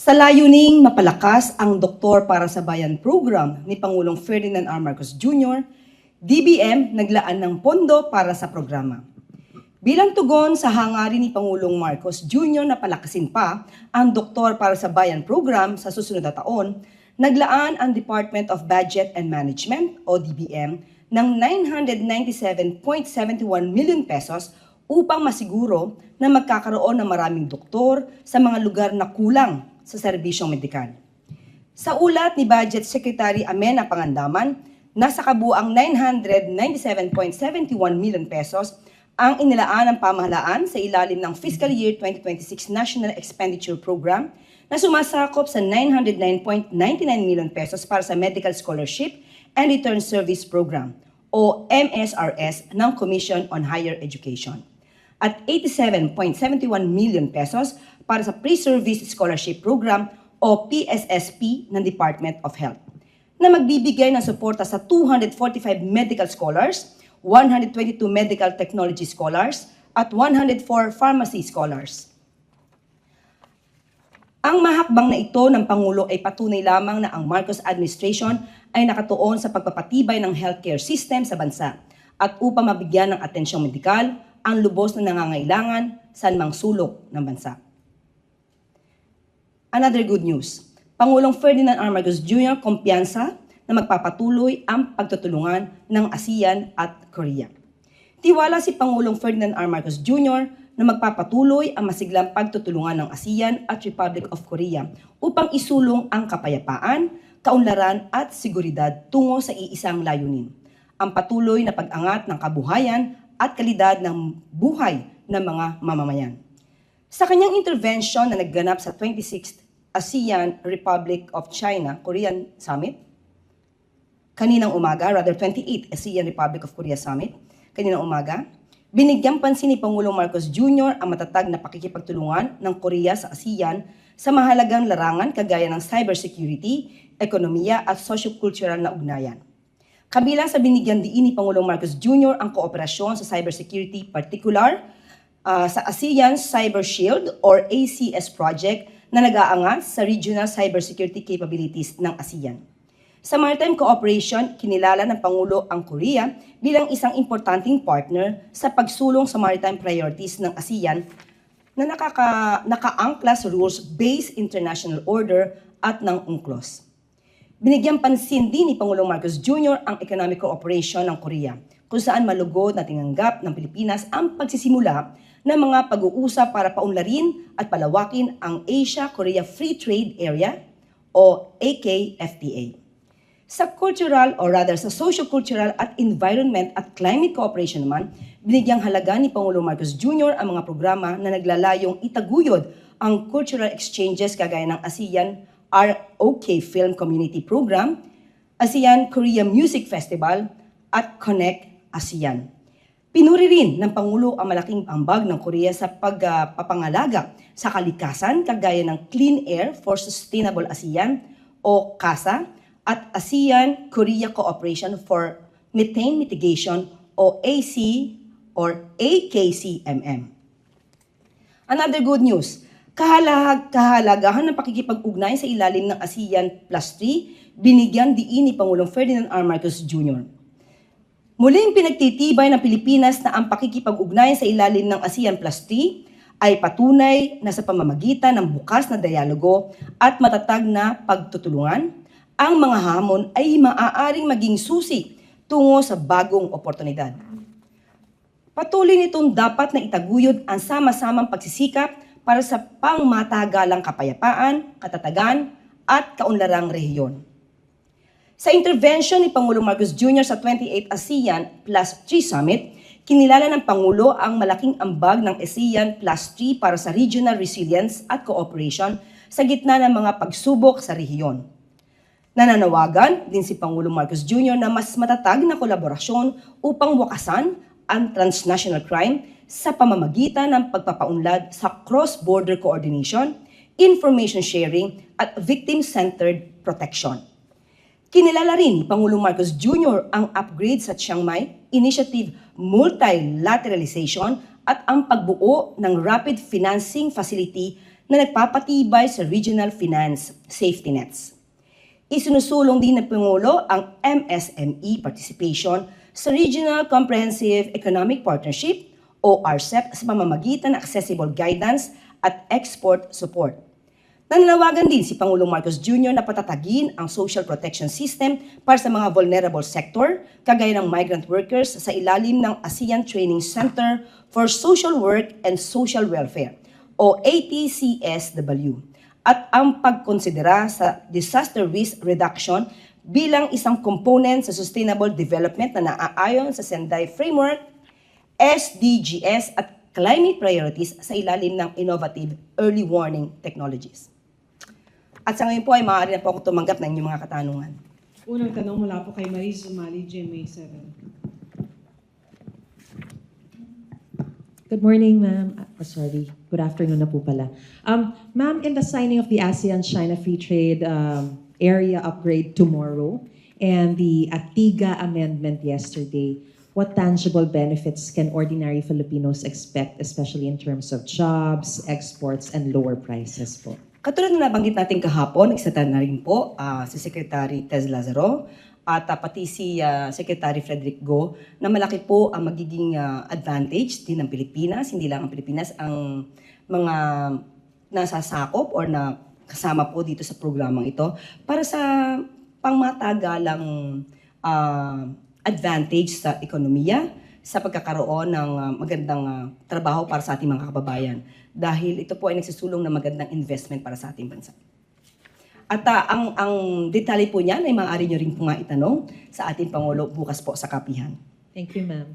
Sa layuning mapalakas ang Doktor para sa Bayan program ni Pangulong Ferdinand R. Marcos Jr., DBM naglaan ng pondo para sa programa. Bilang tugon sa hangarin ni Pangulong Marcos Jr. na palakasin pa ang Doktor para sa Bayan program sa susunod na taon, naglaan ang Department of Budget and Management o DBM ng 997.71 million pesos upang masiguro na magkakaroon ng maraming doktor sa mga lugar na kulang sa serbisyong medikal. Sa ulat ni Budget Secretary Amena Pangandaman, nasa kabuang 997.71 million pesos ang inilaan ng pamahalaan sa ilalim ng Fiscal Year 2026 National Expenditure Program na sumasakop sa 909.99 million pesos para sa Medical Scholarship and Return Service Program o MSRS ng Commission on Higher Education at 87.71 million pesos para sa Pre-Service Scholarship Program o PSSP ng Department of Health na magbibigay ng suporta sa 245 medical scholars, 122 medical technology scholars, at 104 pharmacy scholars. Ang mahakbang na ito ng Pangulo ay patunay lamang na ang Marcos administration ay nakatuon sa pagpapatibay ng healthcare system sa bansa at upang mabigyan ng atensyong medikal ang lubos na nangangailangan sa anumang sulok ng bansa. Another good news, Pangulong Ferdinand R. Marcos Jr. kumpiyansa na magpapatuloy ang pagtutulungan ng ASEAN at Korea. Tiwala si Pangulong Ferdinand R. Marcos Jr. na magpapatuloy ang masiglang pagtutulungan ng ASEAN at Republic of Korea upang isulong ang kapayapaan, kaunlaran at seguridad tungo sa iisang layunin. Ang patuloy na pag-angat ng kabuhayan at kalidad ng buhay ng mga mamamayan. Sa kanyang intervention na nagganap sa 26th ASEAN Republic of China Korean Summit, kaninang umaga, rather 28th ASEAN Republic of Korea Summit, kaninang umaga, binigyang pansin ni Pangulong Marcos Jr. ang matatag na pakikipagtulungan ng Korea sa ASEAN sa mahalagang larangan kagaya ng cybersecurity, ekonomiya at socio-cultural na ugnayan. Kabilang sa binigyan diin ni Pangulong Marcos Jr. ang kooperasyon sa cybersecurity particular ah, sa ASEAN Cyber Shield or ACS project na nag-aangat sa regional cybersecurity capabilities ng ASEAN. Sa maritime cooperation, kinilala ng Pangulo ang Korea bilang isang importanteng partner sa pagsulong sa maritime priorities ng ASEAN na nakaka, nakaangkla sa rules-based international order at ng UNCLOS. Binigyang pansin din ni Pangulong Marcos Jr. ang economic cooperation ng Korea, kung saan malugod na tinanggap ng Pilipinas ang pagsisimula ng mga pag-uusap para paunlarin at palawakin ang Asia-Korea Free Trade Area o AKFTA. Sa cultural or rather sa socio-cultural at environment at climate cooperation naman, binigyang halaga ni Pangulong Marcos Jr. ang mga programa na naglalayong itaguyod ang cultural exchanges kagaya ng ASEAN ROK Film Community Program, ASEAN Korea Music Festival, at Connect ASEAN. Pinuri rin ng Pangulo ang malaking ambag ng Korea sa pagpapangalaga sa kalikasan kagaya ng Clean Air for Sustainable ASEAN o CASA at ASEAN Korea Cooperation for Methane Mitigation o AC or AKCMM. Another good news, kahalag kahalagahan ng pakikipag-ugnay sa ilalim ng ASEAN Plus 3, binigyan diin ni Pangulong Ferdinand R. Marcos Jr. Muling pinagtitibay ng Pilipinas na ang pakikipag-ugnay sa ilalim ng ASEAN Plus 3 ay patunay na sa pamamagitan ng bukas na dialogo at matatag na pagtutulungan, ang mga hamon ay maaaring maging susi tungo sa bagong oportunidad. Patuloy nitong dapat na itaguyod ang sama-samang pagsisikap para sa pangmatagalang kapayapaan, katatagan, at kaunlarang rehiyon. Sa intervention ni Pangulong Marcos Jr. sa 28th ASEAN Plus 3 Summit, kinilala ng Pangulo ang malaking ambag ng ASEAN Plus 3 para sa regional resilience at cooperation sa gitna ng mga pagsubok sa rehiyon. Nananawagan din si Pangulong Marcos Jr. na mas matatag na kolaborasyon upang wakasan ang transnational crime sa pamamagitan ng pagpapaunlad sa cross-border coordination, information sharing, at victim-centered protection. Kinilala rin ni Pangulong Marcos Jr. ang upgrade sa Chiang Mai Initiative Multilateralization at ang pagbuo ng Rapid Financing Facility na nagpapatibay sa regional finance safety nets. Isinusulong din ng Pangulo ang MSME participation sa Regional Comprehensive Economic Partnership o RCEP sa pamamagitan ng accessible guidance at export support. Nananawagan din si Pangulong Marcos Jr. na patatagin ang social protection system para sa mga vulnerable sector, kagaya ng migrant workers sa ilalim ng ASEAN Training Center for Social Work and Social Welfare o ATCSW at ang pagkonsidera sa disaster risk reduction bilang isang component sa sustainable development na naaayon sa Sendai Framework, SDGs at climate priorities sa ilalim ng innovative early warning technologies. At sa ngayon po ay maaari na po ako tumanggap ng inyong mga katanungan. Unang tanong mula po kay Marie Sumali, GMA 7. Good morning, ma'am. Ah, sorry, good afternoon na po pala. Um, ma'am, in the signing of the ASEAN-China Free Trade um, Area Upgrade tomorrow and the ATIGA amendment yesterday, what tangible benefits can ordinary Filipinos expect, especially in terms of jobs, exports, and lower prices po? Katulad na nabanggit natin kahapon, nagsata na rin po ah, si Secretary Tez Lazaro at ah, pati si ah, Secretary Frederick Go na malaki po ang magiging ah, advantage din ng Pilipinas, hindi lang ang Pilipinas, ang mga nasasakop or na kasama po dito sa programang ito para sa pangmatagalang ah, advantage sa ekonomiya, sa pagkakaroon ng ah, magandang ah, trabaho para sa ating mga kababayan. Dahil ito po ay nagsusulong na magandang investment para sa ating bansa. At ah, ang, ang detalye po niyan ay maaari nyo rin po nga itanong sa ating Pangulo bukas po sa kapihan. Thank you, ma'am.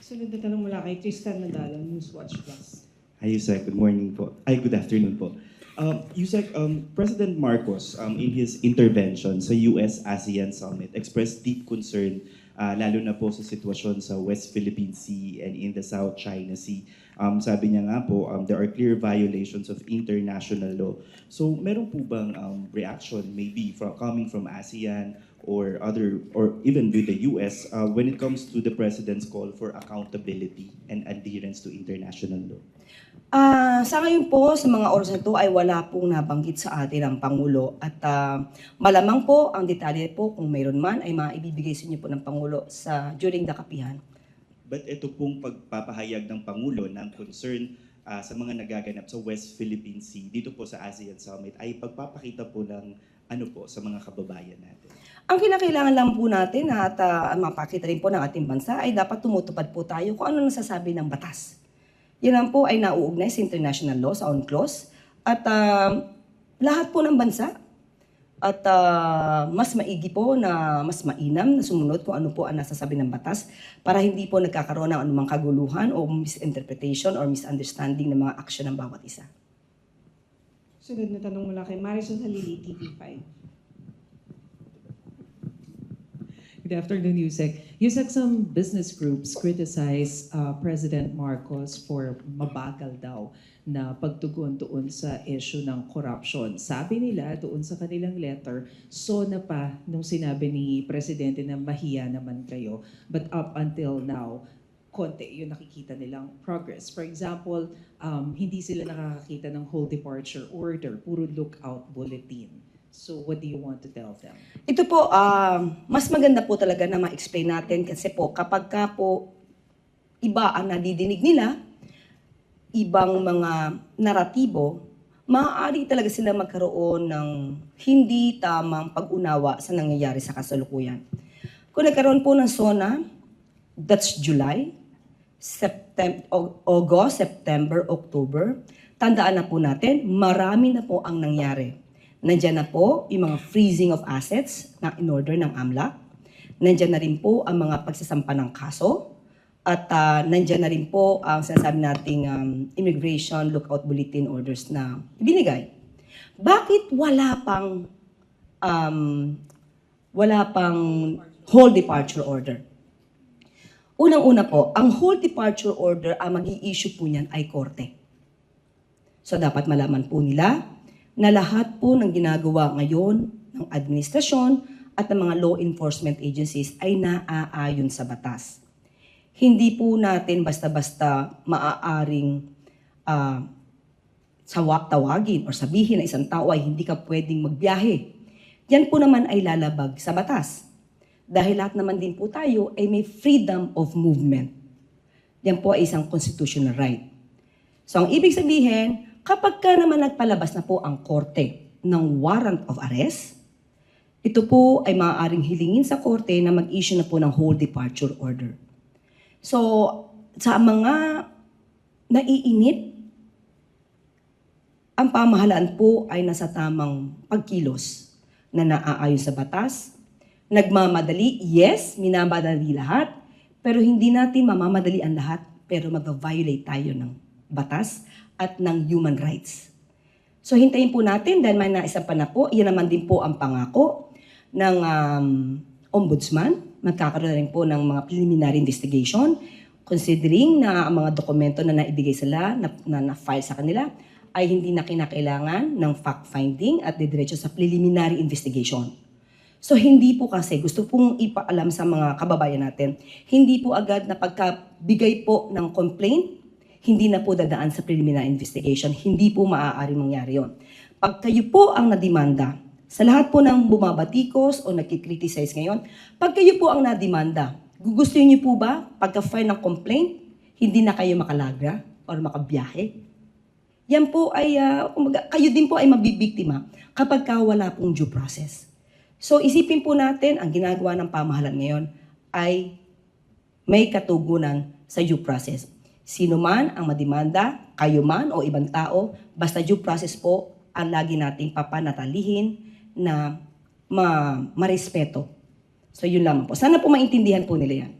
Sunod na tanong mula kay Tristan Nadalo, Newswatch Plus. Hi, Yusek. Good morning po. Ay, good afternoon po. Um, Yusek, um, President Marcos, um, in his intervention sa US-ASEAN Summit, expressed deep concern, uh, lalo na po sa sitwasyon sa West Philippine Sea and in the South China Sea. Um, sabi niya nga po, um, there are clear violations of international law. So, meron po bang um, reaction maybe from, coming from ASEAN or other, or even with the US uh, when it comes to the President's call for accountability and adherence to international law? Ah, sa ngayon po, sa mga oras na ito ay wala pong nabanggit sa atin ang Pangulo. At ah, malamang po, ang detalye po, kung mayroon man, ay maibibigay sa inyo po ng Pangulo sa during the kapihan. But ito pong pagpapahayag ng Pangulo ng concern ah, sa mga nagaganap sa West Philippine Sea dito po sa ASEAN Summit ay pagpapakita po ng ano po sa mga kababayan natin. Ang kinakailangan lang po natin at uh, mapakita rin po ng ating bansa ay dapat tumutupad po tayo kung ano nasasabi ng batas. Yan po ay nauugnay sa international law, sa UNCLOS. At ah, lahat po ng bansa at ah, mas maigi po na mas mainam na sumunod kung ano po ang nasasabi ng batas para hindi po nagkakaroon ng anumang kaguluhan o misinterpretation or misunderstanding ng mga aksyon ng bawat isa. Sunod na tanong mula kay Marison Halili, TV5. Good afternoon, Yusek. Yusek, some business groups criticize uh, President Marcos for mabagal daw na pagtugon doon sa issue ng corruption. Sabi nila doon sa kanilang letter, so na pa nung sinabi ni Presidente na mahiya naman kayo. But up until now, konti yung nakikita nilang progress. For example, um, hindi sila nakakakita ng whole departure order, puro lookout bulletin. So what do you want to tell them? Ito po, ah, mas maganda po talaga na ma-explain natin kasi po kapag ka po iba ang nadidinig nila, ibang mga naratibo, maaari talaga sila magkaroon ng hindi tamang pag-unawa sa nangyayari sa kasalukuyan. Kung nagkaroon po ng SONA, that's July, September, August, September, October, tandaan na po natin, marami na po ang nangyari. Nandiyan na po yung mga freezing of assets na in order ng AMLAC. Nandiyan na rin po ang mga pagsasampa ng kaso. At uh, nandiyan na rin po ang sinasabi nating um, immigration lookout bulletin orders na ibinigay. Bakit wala pang um, wala pang whole departure order? Unang-una po, ang whole departure order, ang mag issue po niyan ay korte. So dapat malaman po nila na lahat po ng ginagawa ngayon ng administrasyon at ng mga law enforcement agencies ay naaayon sa batas. Hindi po natin basta-basta maaaring ah, sawak tawagin or sabihin na isang tao ay hindi ka pwedeng magbiyahe. Yan po naman ay lalabag sa batas. Dahil lahat naman din po tayo ay may freedom of movement. Yan po ay isang constitutional right. So ang ibig sabihin, kapag ka naman nagpalabas na po ang korte ng warrant of arrest, ito po ay maaaring hilingin sa korte na mag-issue na po ng whole departure order. So, sa mga naiinip, ang pamahalaan po ay nasa tamang pagkilos na naaayon sa batas. Nagmamadali, yes, minamadali lahat, pero hindi natin mamamadali ang lahat, pero mag-violate tayo ng batas at ng human rights. So hintayin po natin dahil may naisa pa na po, yan naman din po ang pangako ng um, ombudsman. Magkakaroon rin po ng mga preliminary investigation considering na ang mga dokumento na naibigay sila, na, na, na-file sa kanila, ay hindi na kinakailangan ng fact-finding at didiretso sa preliminary investigation. So hindi po kasi, gusto pong ipaalam sa mga kababayan natin, hindi po agad na pagkabigay po ng complaint, hindi na po dadaan sa preliminary investigation. Hindi po maaari mangyari yon. Pag kayo po ang nadimanda, sa lahat po ng bumabatikos o nagkikriticize ngayon, pag kayo po ang nadimanda, gugustuhin niyo po ba pagka-file ng complaint, hindi na kayo makalaga or makabiyahe? Yan po ay, kumbaga, kayo din po ay mabibiktima kapag ka wala pong due process. So isipin po natin, ang ginagawa ng pamahalaan ngayon ay may katugunan sa due process. Sino man ang madimanda, kayo man o ibang tao, basta due process po ang lagi nating papanatalihin na ma marespeto. So yun lamang po. Sana po maintindihan po nila yan.